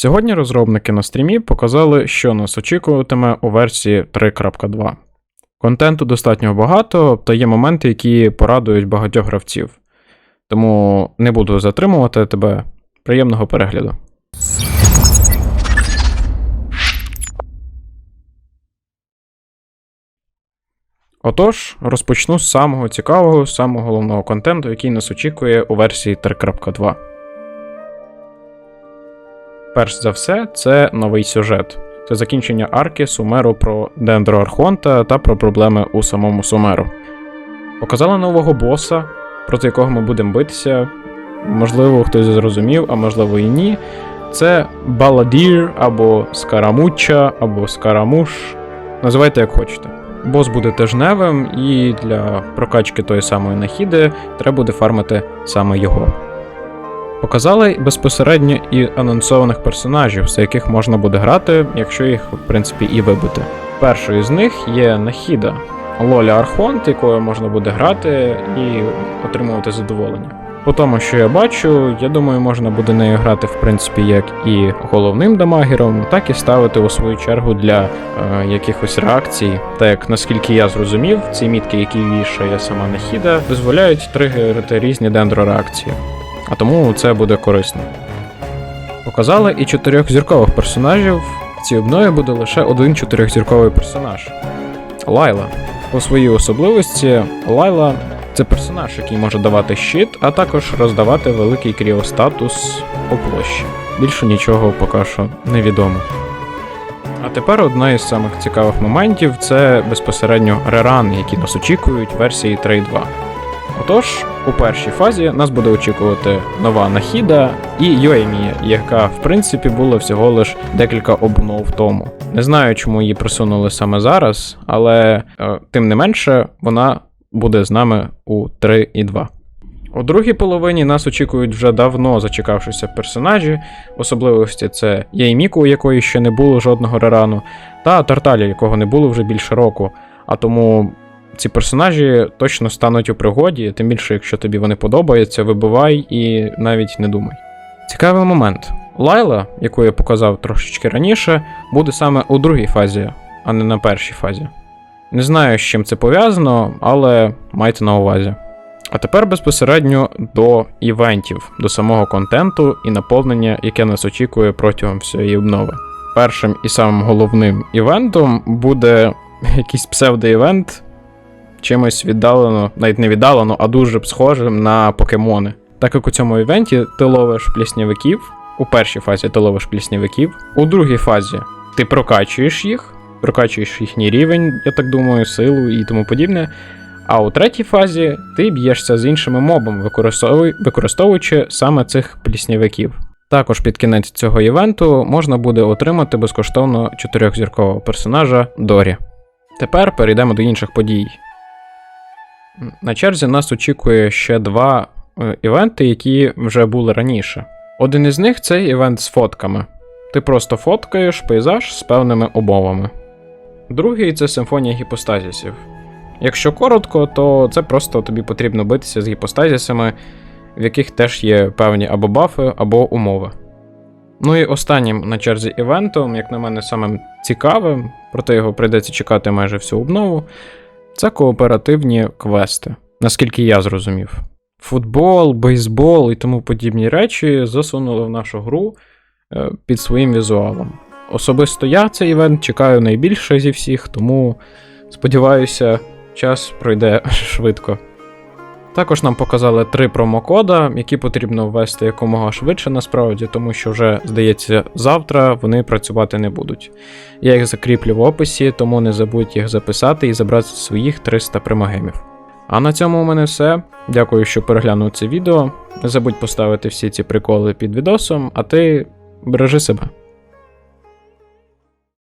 Сьогодні розробники на стрімі показали, що нас очікуватиме у версії 3.2. Контенту достатньо багато, та є моменти, які порадують багатьох гравців. Тому не буду затримувати тебе. Приємного перегляду. Отож, розпочну з самого цікавого, самого головного контенту, який нас очікує у версії 3.2. Перш за все, це новий сюжет. Це закінчення арки Сумеру про Дендро Архонта та про проблеми у самому Сумеру. Показали нового боса, проти якого ми будемо битися. Можливо, хтось зрозумів, а можливо і ні. Це Баладір або Скарамуча, або Скарамуш. Називайте як хочете. Бос буде тижневим, і для прокачки тої самої нахіди треба буде фармити саме його. Показали безпосередньо і анонсованих персонажів, за яких можна буде грати, якщо їх, в принципі, і вибити. Першою з них є Нахіда, Лоля Архонт, якою можна буде грати і отримувати задоволення. По тому, що я бачу, я думаю, можна буде нею грати, в принципі, як і головним дамагером, так і ставити у свою чергу для е, якихось реакцій. Так як наскільки я зрозумів, ці мітки, які вішає сама Нахіда, дозволяють тригерити різні дендрореакції а тому це буде корисно. Показали і чотирьохзіркових персонажів. В цій обнові буде лише один чотирьохзірковий персонаж Лайла. По своїй особливості, Лайла це персонаж, який може давати щит, а також роздавати великий кріостатус по площі. Більше нічого поки що невідомо. А тепер одна із самих цікавих моментів це безпосередньо реран, які нас очікують версії 3.2. Отож, у першій фазі нас буде очікувати нова Нахіда і Йоемія, яка в принципі була всього лиш декілька обнов тому. Не знаю, чому її присунули саме зараз, але е, тим не менше вона буде з нами у 3.2. У другій половині нас очікують вже давно зачекавшися персонажі, особливості це Єйміку, у якої ще не було жодного рерану, та Тарталі, якого не було вже більше року. А тому ці персонажі точно стануть у пригоді, тим більше, якщо тобі вони подобаються, вибивай і навіть не думай. Цікавий момент. Лайла, яку я показав трошечки раніше, буде саме у другій фазі, а не на першій фазі. Не знаю, з чим це пов'язано, але майте на увазі. А тепер безпосередньо до івентів, до самого контенту і наповнення, яке нас очікує протягом всієї обнови. Першим і самим головним івентом буде якийсь псевдоівент, чимось віддалено, навіть не віддалено, а дуже схожим на покемони. Так як у цьому івенті ти ловиш пліснявиків, у першій фазі ти ловиш пліснявиків, у другій фазі ти прокачуєш їх, прокачуєш їхній рівень, я так думаю, силу і тому подібне. А у третій фазі ти б'єшся з іншими мобами, використовуючи саме цих пліснявиків. Також під кінець цього івенту можна буде отримати безкоштовно чотирьохзіркового персонажа Дорі. Тепер перейдемо до інших подій. На черзі нас очікує ще два е, івенти, які вже були раніше. Один із них це івент з фотками. Ти просто фоткаєш пейзаж з певними умовами. Другий це симфонія гіпостазісів. Якщо коротко, то це просто тобі потрібно битися з гіпостазісами, в яких теж є певні або бафи, або умови. Ну і останнім на черзі івентом, як на мене, самим цікавим, проте його прийдеться чекати майже всю обнову, це кооперативні квести, наскільки я зрозумів. Футбол, бейсбол і тому подібні речі засунули в нашу гру е, під своїм візуалом. Особисто я цей івент чекаю найбільше зі всіх, тому сподіваюся, час пройде швидко. Також нам показали три промокода, які потрібно ввести якомога швидше насправді, тому що вже, здається, завтра вони працювати не будуть. Я їх закріплю в описі, тому не забудь їх записати і забрати своїх 300 примагемів. А на цьому у мене все. Дякую, що переглянув це відео. Не забудь поставити всі ці приколи під відосом, а ти бережи себе.